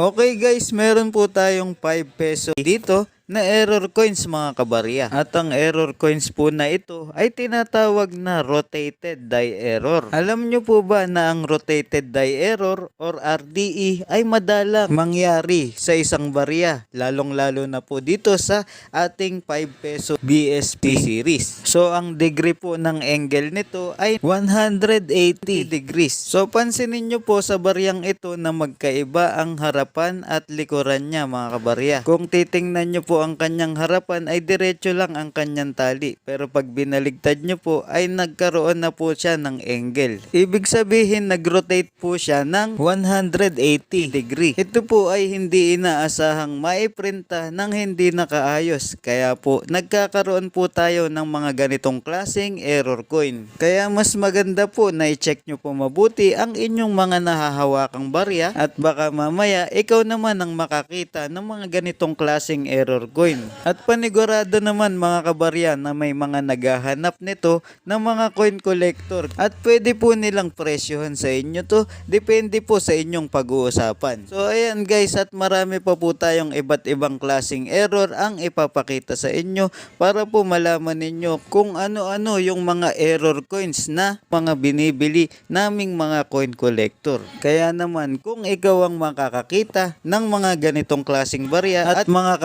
Okay guys, meron po tayong 5 peso dito na error coins mga kabarya. At ang error coins po na ito ay tinatawag na rotated die error. Alam nyo po ba na ang rotated die error or RDE ay madalang mangyari sa isang barya. Lalong lalo na po dito sa ating 5 peso BSP series. So ang degree po ng angle nito ay 180 degrees. So pansinin nyo po sa baryang ito na magkaiba ang harapan at likuran niya mga kabarya. Kung titingnan nyo po ang kanyang harapan ay diretso lang ang kanyang tali. Pero pag binaligtad nyo po ay nagkaroon na po siya ng angle. Ibig sabihin nag-rotate po siya ng 180 degree. Ito po ay hindi inaasahang maiprinta ng hindi nakaayos. Kaya po nagkakaroon po tayo ng mga ganitong klaseng error coin. Kaya mas maganda po na i-check nyo po mabuti ang inyong mga nahahawakang barya at baka mamaya ikaw naman ang makakita ng mga ganitong klaseng error coin. At panigurado naman mga kabarya na may mga naghahanap nito ng mga coin collector at pwede po nilang presyohan sa inyo to depende po sa inyong pag-uusapan. So ayan guys at marami pa po tayong iba't ibang klaseng error ang ipapakita sa inyo para po malaman ninyo kung ano-ano yung mga error coins na mga binibili naming mga coin collector. Kaya naman kung ikaw ang makakakita ng mga ganitong klaseng barya at mga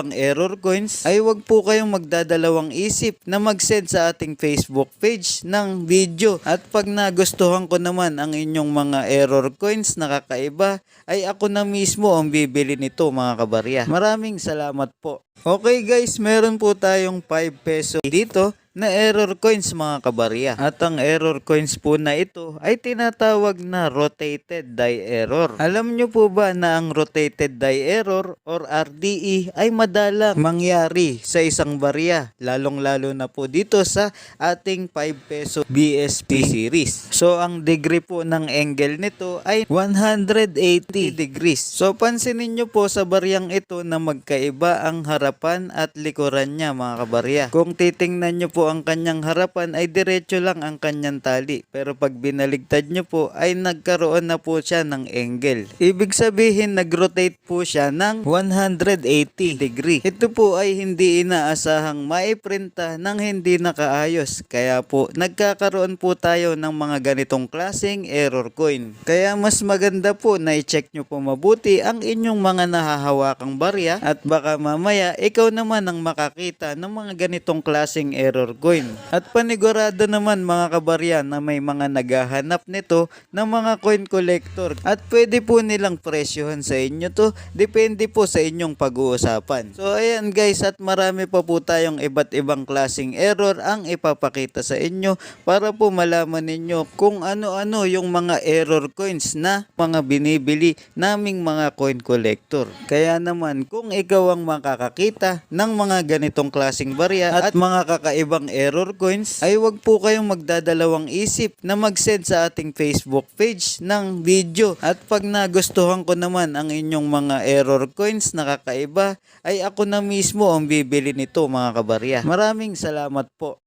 kakaibang error coins ay wag po kayong magdadalawang isip na mag-send sa ating Facebook page ng video at pag nagustuhan ko naman ang inyong mga error coins na kakaiba ay ako na mismo ang bibili nito mga kabarya. Maraming salamat po. Okay guys, meron po tayong 5 peso dito na error coins mga kabarya. At ang error coins po na ito ay tinatawag na rotated die error. Alam nyo po ba na ang rotated die error or RDE ay madalang mangyari sa isang barya. Lalong lalo na po dito sa ating 5 peso BSP series. So ang degree po ng angle nito ay 180 degrees. So pansinin nyo po sa baryang ito na magkaiba ang harapan at likuran niya mga kabarya. Kung titingnan nyo po ang kanyang harapan ay diretso lang ang kanyang tali. Pero pag binaligtad nyo po ay nagkaroon na po siya ng angle. Ibig sabihin nag-rotate po siya ng 180 degree. Ito po ay hindi inaasahang maiprinta ng hindi nakaayos. Kaya po nagkakaroon po tayo ng mga ganitong klaseng error coin. Kaya mas maganda po na i-check nyo po mabuti ang inyong mga nahahawakang barya at baka mamaya ikaw naman ang makakita ng mga ganitong klaseng error coin. At panigurado naman mga kabarya na may mga naghahanap nito ng mga coin collector at pwede po nilang presyohan sa inyo to depende po sa inyong pag-uusapan. So ayan guys at marami pa po tayong iba't ibang klaseng error ang ipapakita sa inyo para po malaman ninyo kung ano-ano yung mga error coins na mga binibili naming mga coin collector. Kaya naman kung ikaw ang makakakita ng mga ganitong klaseng barya at mga kakaibang error coins ay wag po kayong magdadalawang isip na mag-send sa ating Facebook page ng video at pag nagustuhan ko naman ang inyong mga error coins na kakaiba ay ako na mismo ang bibili nito mga kabarya. Maraming salamat po.